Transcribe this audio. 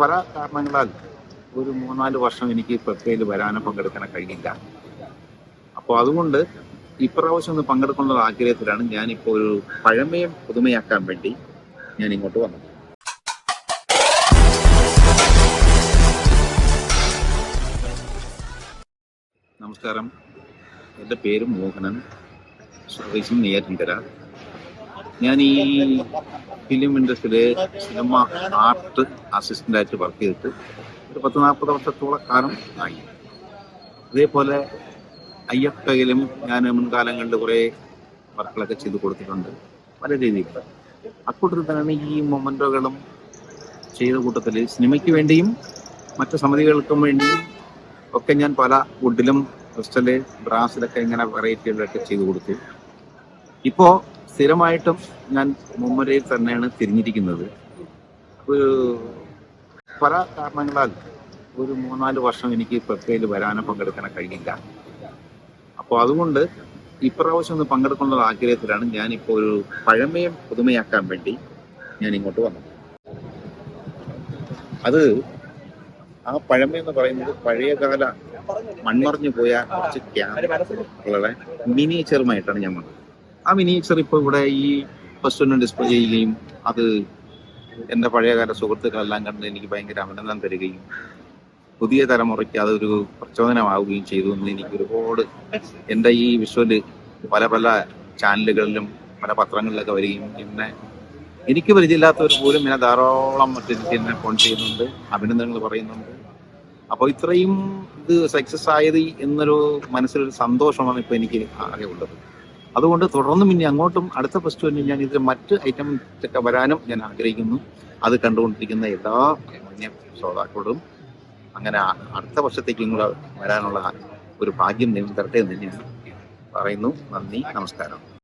പല കാരണങ്ങളാൽ ഒരു മൂന്നാൽ വർഷം എനിക്ക് പെപ്പയിൽ വരാനോ പങ്കെടുക്കാനോ കഴിഞ്ഞില്ല. അപ്പോൾ അതുകൊണ്ട് ഇപ്രാവശ്യം ഒന്ന് പങ്കെടുക്കാനുള്ള ആഗ്രഹത്തിലാണ് ഞാനിപ്പോൾ ഒരു പഴമയും പുതുമയാക്കാൻ വേണ്ടി ഞാൻ ഇങ്ങോട്ട് വന്നത്. നമസ്കാരം. എന്റെ പേര് മോഹനൻ. സ്വദേശം നെയ്യാറ്റിൻകര. ഞാൻ ഈ ഫിലിം ഇൻഡസ്ട്രിയിലെ സിനിമ ആർട്ട് അസിസ്റ്റന്റായിട്ട് വർക്ക് ചെയ്തിട്ട് ഒരു പത്ത് നാൽപ്പത് വർഷത്തോളം കാലം ആയി. അതേപോലെ ഐ എഫ് കയ്യിലും ഞാൻ മുൻകാലങ്ങളിൽ കുറേ വർക്കുകളൊക്കെ ചെയ്ത് കൊടുത്തിട്ടുണ്ട്. പല രീതിയിൽ അക്കൂട്ടത്തിൽ തന്നെയാണ് ഈ മൊമെന്റോകളും ചെയ്ത കൂട്ടത്തിൽ സിനിമയ്ക്ക് വേണ്ടിയും മറ്റു സമിതികൾക്കും വേണ്ടിയും ഒക്കെ ഞാൻ പല വുഡിലും ക്രിസ്റ്റൽ ബ്രാസിലൊക്കെ ഇങ്ങനെ വെറൈറ്റികളൊക്കെ ചെയ്തു കൊടുത്തു. ഇപ്പോൾ സ്ഥിരമായിട്ടും ഞാൻ മുമ്മരയിൽ തന്നെയാണ് തിരിഞ്ഞിരിക്കുന്നത്. ഒരു പല കാരണങ്ങളാൽ ഒരു മൂന്നാൽ വർഷം എനിക്ക് പ്രക്രിയയിൽ വരാനോ പങ്കെടുക്കാനോ കഴിഞ്ഞില്ല. അപ്പോൾ അതുകൊണ്ട് ഇപ്രാവശ്യം ഒന്ന് പങ്കെടുക്കാനുള്ള ആഗ്രഹത്തിലാണ് ഞാനിപ്പോൾ ഒരു പഴമയും പുതുമയാക്കാൻ വേണ്ടി ഞാൻ ഇങ്ങോട്ട് വന്നത്. അത് ആ പഴമ എന്ന് പറയുന്നത് പഴയകാല മൺമറഞ്ഞു പോയ കുറച്ച് ക്യാമറകളെ മിനിയേച്ചറുമായിട്ടാണ് ഞാൻ വന്നത്. ആ മിനിയേച്ചർ ഇപ്പോൾ ഇവിടെ ഈ ഫസ്റ്റ് ഡിസ്പ്ലേ ചെയ്യുകയും അത് എന്റെ പഴയകാല സുഹൃത്തുക്കളെല്ലാം കണ്ട് എനിക്ക് ഭയങ്കര അഭിനന്ദനം തരികയും പുതിയ തലമുറയ്ക്ക് അതൊരു പ്രചോദനമാവുകയും ചെയ്തു എന്ന് എനിക്ക് ഒരുപാട് എന്റെ ഈ വിഷ്വൽ പല പല ചാനലുകളിലും പല പത്രങ്ങളിലൊക്കെ വരികയും പിന്നെ എനിക്ക് പരിചയമില്ലാത്തവർ പോലും എന്നെ ധാരാളം മറ്റെനിക്ക് എന്നെ ഫോൺ ചെയ്യുന്നുണ്ട് അഭിനന്ദനങ്ങൾ പറയുന്നുണ്ട്. അപ്പോൾ ഇത്രയും ഇത് സക്സസ് ആയത് എന്നൊരു മനസ്സിലൊരു സന്തോഷമാണ് ഇപ്പോൾ എനിക്ക് ആകെ ഉള്ളത് അതുകൊണ്ട് തുടർന്നും ഇനി അങ്ങോട്ടും അടുത്ത ഫെസ്റ്റിവലിൽ ഞാൻ ഇതിൽ മറ്റ് ഐറ്റം ഒക്കെ വരാനും ഞാൻ ആഗ്രഹിക്കുന്നു. അത് കണ്ടുകൊണ്ടിരിക്കുന്ന എല്ലാ മാന്യ ശ്രോതാക്കളോടും അങ്ങനെ അടുത്ത വർഷത്തേക്ക് നിങ്ങൾ വരാനുള്ള ഒരു ഭാഗ്യം നിങ്ങൾ തരട്ടെ എന്ന് ഞാൻ പറയുന്നു. നന്ദി നമസ്കാരം.